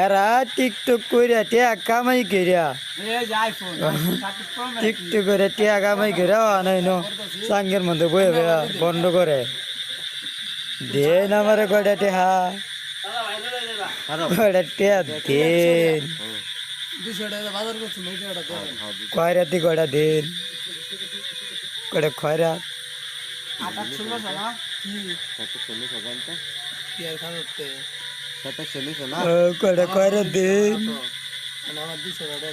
এরা টিকটক কইরা টিহা কামাই কইরা। টিকটক করে টিহা কামাই কইরা নাই নো সাঙ্গের মধ্যে বয়ে বয়া বন্ধ করে। দে না আমারে কয়টা টিহা? কয়টা টিহা দেন। দি কয়টা দেন? কয়টা খয়রা? আটা ষোলো কি কয়টা কয়টা দিন? আমার দুশো টাকা